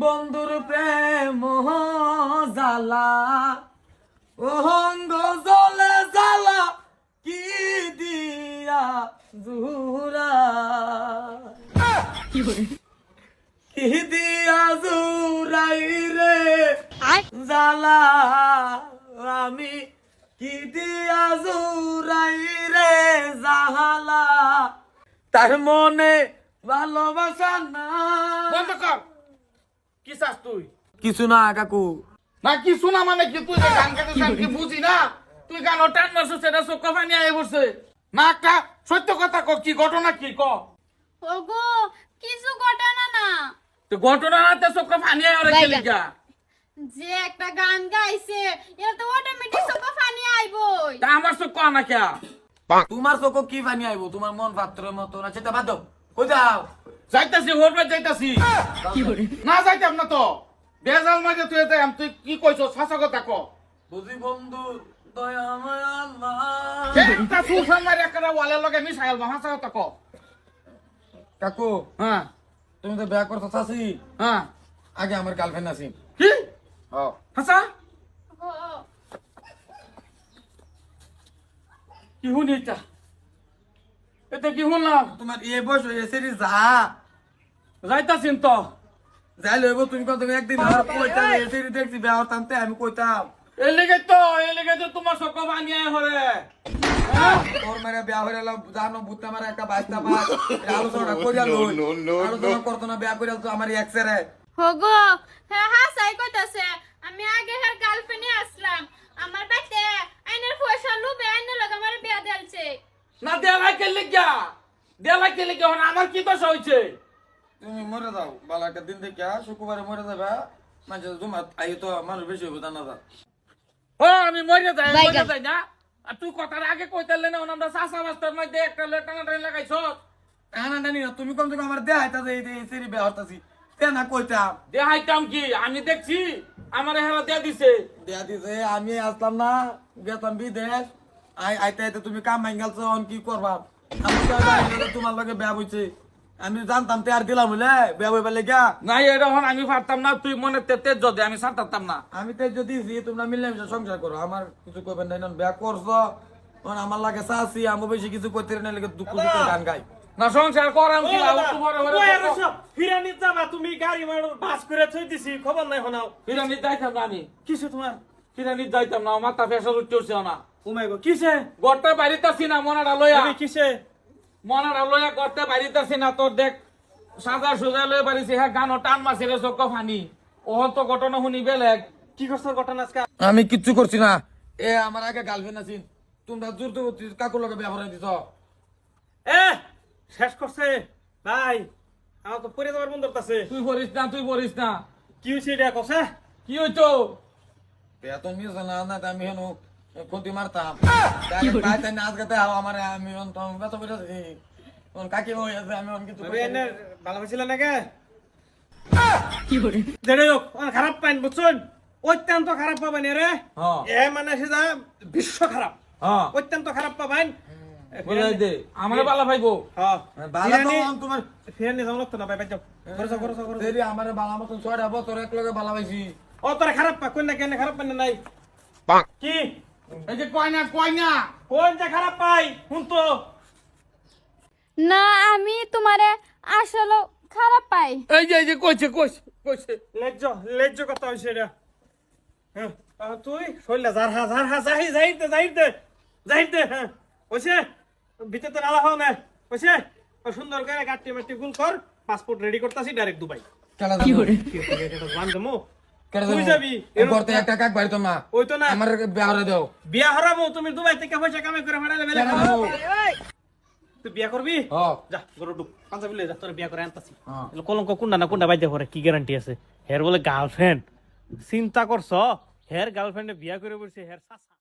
বন্ধুর প্রেম জালা অহঙ্গ জলে জালা কি দিয়া জুরা কি দিয়া জুরাই রে? জালা আমি কি দিয়া জুরাই রে? জাহালা তার মনে ভালোবাসা না বন্ধ কর। কি চাস তুই? কিছু না কাকু। না কি শোনা মানে কি? তুই গান কি বুঝি না? তুই গান টান মারছিস সেটা চোখ পানি আয় বসে না একটা সত্য কথা ক কি ঘটনা কি? ক। ওগো কিছু ঘটনা না। তো ঘটনা না তো চোখ পানি আয় ওরে গেলি গা যে একটা গান গাইছে এটা তো অটোমেটিক সব ফানি আইবই। তা আমার চোখ না কে? তোমার চোখ কি বানি আইবো? তোমার মন পাত্রের মতো না সেটা বাদ দাও। কই যাও যাইতাছি। হোরবে যাইতাছি না যাইতাম না তো। বেজাল মাঝে তুই যাই তুই কি কইছ শাসক কথা ক। বুঝি বন্ধু আল্লাহ। একটা একটা ওয়ালের লগে মিশাইল কাকু হ্যাঁ। তুমি তো বিয়া করছ চাষি হ্যাঁ। আগে আমার গার্লফ্রেন্ড আছি। কি? ও হাসা কি শুনি এটা এটা কি শুনলাম? তোমার এ বয়স হয়েছে রে যা। যাইতাছিন তো। যাই লইব তুমি কত একদিন কইতাম এসে দেখছি বিয়া হতাম তে আমি কইতাম। তো তো তোমার হরে। তোর মেরে বিয়া হয়ে গেল জানো বুতে আমার একটা বাইশটা পাঁচ আলোচনা করিয়া লই। আলোচনা করতো না বিয়া করিয়া তো আমার এক্সরে। ওগো হ্যাঁ কইতাছে। আমি আগে হের গার্লফ্রেন্ডে আসলাম। আমার বাইতে আইনের পয়সা লুবে আইনের লগে আমার বিয়া দেলছে না দেলাই কে লিগা। দেলাই কে লিগা হন আমার কি দোষ হইছে? তুমি মরে যাও বালা একটা দিন দেখে শুক্রবারে মরে যাবে মানে জুমা আই তো মানুষ বেশি হইব জানা যা। ও আমি মরে যাই মরে যাই না। আর তুই কথার আগে কইতালে না আমরা চাষা বাস্তার মধ্যে একটা লেটানা ট্রেন লাগাইছ। টানা টানি না তুমি কম থেকে আমার দেয়া হইতা যে এই সেরি বিয়া হতাছি তে না কইতাম। দেখাইতাম কি? আমি দেখছি আমার হেরা দিয়ে দিছে। দেয়া দিছে আমি আসলাম না গেতাম বিদেশ। আই আইতে আইতে তুমি কাম মাইঙ্গালছ অন কি করবা? আমি তো জানি না তোমার লগে বিয়া হইছে। আমি জানতাম তে আর দিলাম বলে বিয়া হইবা লেগা নাই হন আমি পারতাম না তুই মনে তেতে যদি আমি সারতাম না। আমি তো যদি তোমরা মিলে সংসার করো আমার কিছু করবেন না নন বিয়া করছ আমার লাগে চাষি আমি বেশি কিছু করতে না লাগে দুঃখ দুঃখ গান গাই। না সংসার করাম কি লাভ একটু বড় বড় ফিরানি যাবা তুমি গাড়ি মারো বাস করে থই দিছি খবর নাই হনাও ফিরানি যাইতাম না আমি। কিছু তোমার? ফিরানি যাইতাম না মাথা ফেসার উঠছে না। উমাই গো কিসে? গড়টা বাড়িতেছি না মনাটা লইয়া। আমি কিসে? মনাটা লইয়া গড়টা বাড়িতেছি না তোর দেখ সাজা সুজা লইয়া বাড়িছি হ্যাঁ গানো টান মাছি রে চক্ক ফানি। ওহন তো ঘটনা শুনি বেলেগ। কি করছ ঘটনা আজকে? আমি কিচ্ছু করছি না। এ আমার আগে গার্লফ্রেন্ড আছি তোমরা জোর তো কাকুর লগে বিয়া করে দিছ এ শেষ করছে। ভাই আমার তো পরে যাবার বন্ধ আছে তুই পড়িস না তুই পড়িস না। কি হয়েছে এটা কসে কি হইতো? বেতন নিয়েছে না না আমি হেন ক্ষতি মারতাম। তাই নাচ গাতে হাও আমার আমি কাকি হয়ে আছে আমি অন কিছু এনে ভালো হয়েছিল নাকি? যেটাই হোক খারাপ পাইন বুঝছেন? অত্যন্ত খারাপ পাবেন রে হ্যাঁ। এ মানে সেটা বিশ্ব খারাপ। হ্যাঁ। অত্যন্ত খারাপ পাবেন বুঝাই দে আমার বালা ভাইবো। হ্যাঁ। বালা তো তোমার ফিরানি যাও লাগতো না ভাই ভাই যাও। যাও ঘরে যাও। দেরি আমার বালা মতন ছয়টা বছর এক লগে বালা পাইছি। ও তোরা খারাপ পা কোন না কেন খারাপ পাই না নাই কি? এই যে কয় না কয় না? কোন যে খারাপ পাই শুন তো। না আমি তোমারে আসলে খারাপ পাই। এই যে এই যে কইছে কইছে কইছে। লেজ্জ লেজ্জ কথা হইছে এটা। হ্যাঁ তুই শৈলা যার হা যার যাই হ্যাঁ। কইছে ভিতরে নালা হও না। কইছে সুন্দর করে গাট্টি মাটি গুল কর পাসপোর্ট রেডি করতাছি ডাইরেক্ট দুবাই। কি করে একটা কাক বাড়ি ওই তো না। আমার বিয়া করে দাও। বিয়া হারাবো তুমি দুবাই থেকে পয়সা কামাই করে ফাটাইলে বেলে তুই বিয়া করবি? যা গরু ডুব পাঞ্জাবি লয়ে যা তোর বিয়া করে আনতাছি। এগুলো কলঙ্ক কোনটা না কোনটা বাইতে করে কি গ্যারান্টি আছে? হের বলে গার্লফ্রেন্ড চিন্তা করছ হের গার্লফ্রেন্ডে বিয়া করে বলছে হের সাসা